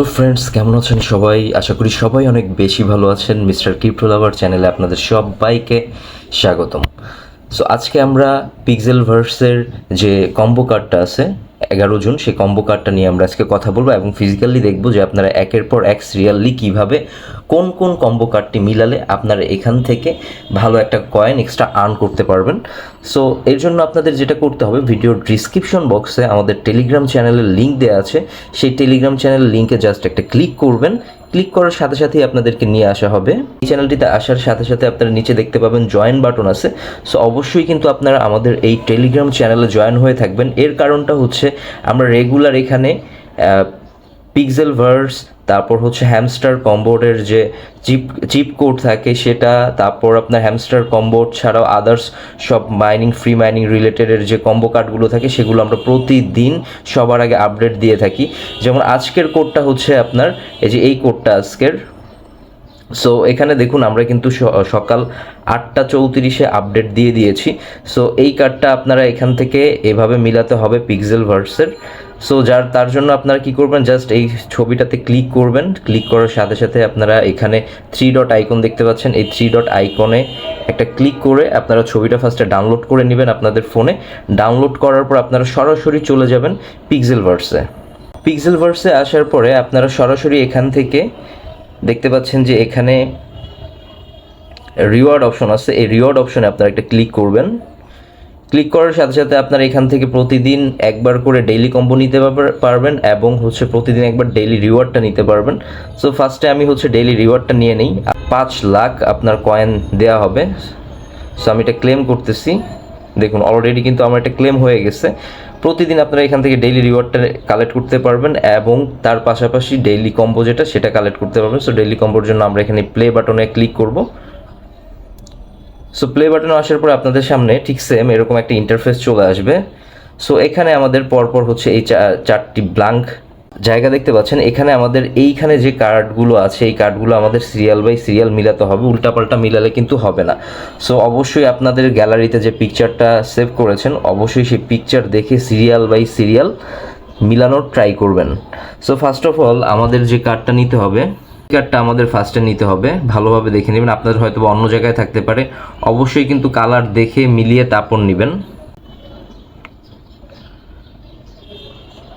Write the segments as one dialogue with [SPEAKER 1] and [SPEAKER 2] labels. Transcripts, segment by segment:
[SPEAKER 1] Hello friends কেমন আছেন সবাই? আশা করি সবাই অনেক বেশি ভালো আছেন। মিস্টার ক্রিপ্টো লাভার চ্যানেলে আপনাদের সবাইকে স্বাগতম। সো আজকে আমরা পিক্সেল ভার্সের যে কম্বো কার্ডটা আছে, এগারো জন, সেই কম্বো কার্ডটা নিয়ে আমরা আজকে কথা বলব এবং ফিজিক্যালি দেখব যে আপনারা একের পর এক সিরিয়ালি কীভাবে কোন কোন কম্বো কার্ডটি মিলালে আপনারা এখান থেকে ভালো একটা কয়েন এক্সট্রা আর্ন করতে পারবেন। সো এর জন্য আপনাদের যেটা করতে হবে ভিডিওর ডিসক্রিপশন বক্সে আমাদের টেলিগ্রাম চ্যানেলের লিঙ্ক দেওয়া আছে। সেই টেলিগ্রাম চ্যানেলের লিঙ্কে জাস্ট একটা ক্লিক করবেন। ক্লিক করার সাথে সাথেই আপনাদেরকে নিয়ে আসা হবে। এই চ্যানেলটিতে আসার সাথে সাথে আপনারা নিচে দেখতে পাবেন জয়েন বাটন আছে। সো অবশ্যই কিন্তু আপনারা আমাদের এই টেলিগ্রাম চ্যানেলে জয়েন হয়ে থাকবেন। এর কারণটা হচ্ছে আমরা রেগুলার এখানে পিক্সেল ভার্স তারপর হচ্ছে হ্যামস্টার কম্বোর্ডের যে চিপ চিপ কোড থাকে সেটা, তারপর আপনার হ্যামস্টার কম্বোর্ড ছাড়াও আদার্স সব মাইনিং ফ্রি মাইনিং রিলেটেডের যে কম্বো কার্ডগুলো থাকে সেগুলো আমরা প্রতিদিন সবার আগে আপডেট দিয়ে থাকি। যেমন আজকের কোডটা হচ্ছে আপনার, এই যে এই কোডটা আজকের সো এখানে দেখুন, আমরা কিন্তু সকাল আটটা চৌত্রিশে আপডেট দিয়ে দিয়েছি। সো এই কার্ডটা আপনারা এখান থেকে এভাবে মিলাতে হবে পিক্সেল ভার্সের সো যার, তার জন্য আপনারা কি করবেন জাস্ট এই ছবিটাতে ক্লিক করবেন। ক্লিক করার সাথে সাথে আপনারা এখানে থ্রি ডট আইকন দেখতে পাচ্ছেন। এই থ্রি ডট আইকনে একটা ক্লিক করে আপনারা ছবিটা ফার্স্টে ডাউনলোড করে নেবেন আপনাদের ফোনে ডাউনলোড করার পর আপনারা সরাসরি চলে যাবেন পিক্সেল ভার্সে পিক্সেল ভার্সে আসার পরে আপনারা সরাসরি এখান থেকে দেখতে পাচ্ছেন যে এখানে রিওয়ার্ড অপশন আছে। এই রিওয়ার্ড অপশনে আপনারা একটা ক্লিক করবেন। ক্লিক করার সাথে সাথে আপনারা এখান থেকে প্রতিদিন একবার করে ডেইলি কম্বো নিতে পারবে- পারবেন এবং হচ্ছে প্রতিদিন একবার ডেইলি রিওয়ার্ডটা নিতে পারবেন। সো ফার্স্টে আমি হচ্ছে ডেইলি রিওয়ার্ডটা নিয়ে নিই। পাঁচ লাখ আপনার কয়েন দেওয়া হবে। সো আমি এটা ক্লেম করতেছি। দেখুন অলরেডি কিন্তু আমার একটা ক্লেম হয়ে গেছে। প্রতিদিন আপনারা এখান থেকে ডেইলি রিওয়ার্ডটা কালেক্ট করতে পারবেন এবং তার পাশাপাশি ডেইলি কম্বো যেটা, সেটা কালেক্ট করতে পারবেন। সো ডেইলি কম্বোর জন্য আমরা এখানে প্লে বাটনে ক্লিক করব। সো প্লে বাটনে আসার পর আপনাদের সামনে ঠিক সেম এরকম একটা ইন্টারফেস চলে আসবে। সো এখানে আমাদের পরপর হচ্ছে এই চারটি ব্লাঙ্ক জায়গা দেখতে পাচ্ছেন, এখানে আমাদের এইখানে যে কার্ডগুলো আছে, এই কার্ডগুলো আমাদের সিরিয়াল বাই সিরিয়াল মিলাতে হবে, উল্টাপাল্টা মিলালে কিন্তু হবে না। সো অবশ্যই আপনাদের গ্যালারিতে যে পিকচারটা সেভ করেছেন, অবশ্যই সেই পিকচার দেখে সিরিয়াল বাই সিরিয়াল মিলানোর ট্রাই করবেন। সো ফার্স্ট অফ অল আমাদের যে কার্ডটা নিতে হবে কার্ডটা আমাদের ফার্স্টে নিতে হবে, ভালোভাবে দেখে নেবেন। আপনাদের হয়তো অন্য জায়গায় থাকতে পারে। অবশ্যই কিন্তু কালার দেখে মিলিয়ে তারপর নেবেন।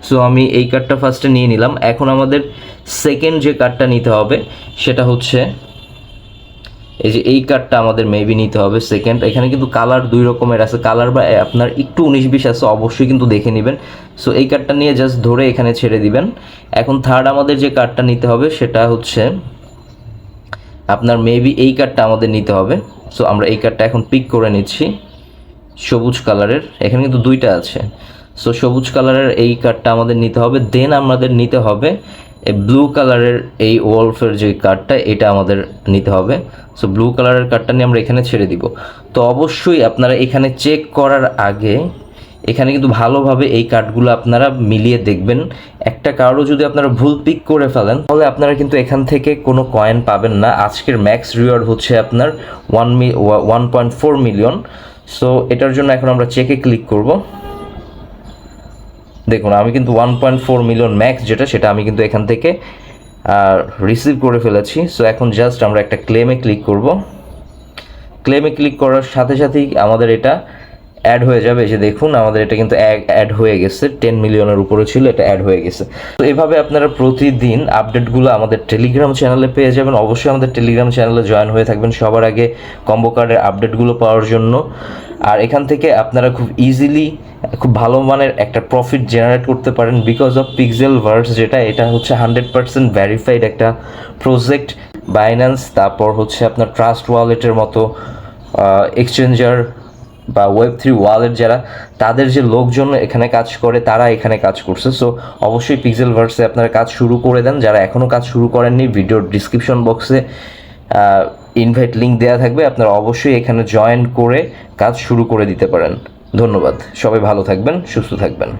[SPEAKER 1] সো আমি এই কার্ডটা ফার্স্টে নিয়ে নিলাম। এখন আমাদের সেকেন্ড যে কার্ডটা নিতে হবে, সেটা হচ্ছে এই যে এই কার্ডটা আমাদের মেবি নিতে হবে সেকেন্ড এখানে কিন্তু কালার দুই রকমের আছে। কালার বা আপনার একটু উনিশ বিশ আছে, অবশ্যই কিন্তু দেখে নেবেন। সো এই কার্ডটা নিয়ে জাস্ট ধরে এখানে ছেড়ে দিবেন। এখন থার্ড আমাদের যে কার্ডটা নিতে হবে, সেটা হচ্ছে আপনার মেবি এই কার্ডটা আমাদের নিতে হবে। সো আমরা এই কার্ডটা এখন পিক করে নিচ্ছি। সবুজ কালারের এখানে কিন্তু দুইটা আছে। সো সবুজ কালারের এই কার্ডটা আমাদের নিতে হবে। দেন আমাদের নিতে হবে এই ব্লু কালারের এই ওয়ালফের যে কার্ডটা এটা আমাদের নিতে হবে। সো ব্লু কালারের কার্ডটা নিয়ে আমরা এখানে ছেড়ে দিব। তো অবশ্যই আপনারা এখানে চেক করার আগে এখানে কিন্তু ভালোভাবে এই কার্ডগুলো আপনারা মিলিয়ে দেখবেন। একটা কার্ডও যদি আপনারা ভুল পিক করে ফেলেন, তাহলে আপনারা কিন্তু এখান থেকে কোনো কয়েন পাবেন না। আজকের ম্যাক্স রিওয়ার্ড হচ্ছে আপনার one me one point four million so এটার জন্য এখন আমরা চেকে ক্লিক করব। দেখুন, আমি কিন্তু one point four million max যেটা, সেটা আমি কিন্তু এখান থেকে রিসিভ করে ফেলেছি। সো এখন জাস্ট আমরা একটা ক্লেমে ক্লিক করব। ক্লেমে ক্লিক করার সাথে সাথেই আমাদের এটা অ্যাড হয়ে যাবে। এই যে দেখুন, আমাদের এটা কিন্তু অ্যাড হয়ে গেছে। টেন মিলিয়নের উপরে ছিল, এটা অ্যাড হয়ে গেছে। তো এভাবে আপনারা প্রতিদিন আপডেটগুলো আমাদের টেলিগ্রাম চ্যানেলে পেয়ে যাবেন। অবশ্যই আমাদের টেলিগ্রাম চ্যানেলে জয়েন হয়ে থাকবেন সবার আগে কম্বো কার্ডের আপডেটগুলো পাওয়ার জন্য। আর এখান থেকে আপনারা খুব ইজিলি খুব ভালো মানের একটা প্রফিট জেনারেট করতে পারেন বিকজ অফ পিক্সেল ভার্স যেটা, এটা হচ্ছে হান্ড্রেড পার্সেন্ট ভ্যারিফাইড একটা প্রজেক্ট বাইন্যান্স তারপর হচ্ছে আপনার ট্রাস্ট ওয়ালেটের মতো এক্সচেঞ্জার বা ওয়েব থ্রি ওয়ালের যারা, তাদের যে লোকজন এখানে কাজ করে, তারা এখানে কাজ করছে। সো অবশ্যই পিক্সেল ভার্সে আপনারা কাজ শুরু করে দেন। যারা এখনও কাজ শুরু করেননি ভিডিওর ডিসক্রিপশন বক্সে ইনভাইট লিঙ্ক দেওয়া থাকবে। আপনারা অবশ্যই এখানে জয়েন করে কাজ শুরু করে দিতে পারেন। ধন্যবাদ। সবাই ভালো থাকবেন, সুস্থ থাকবেন।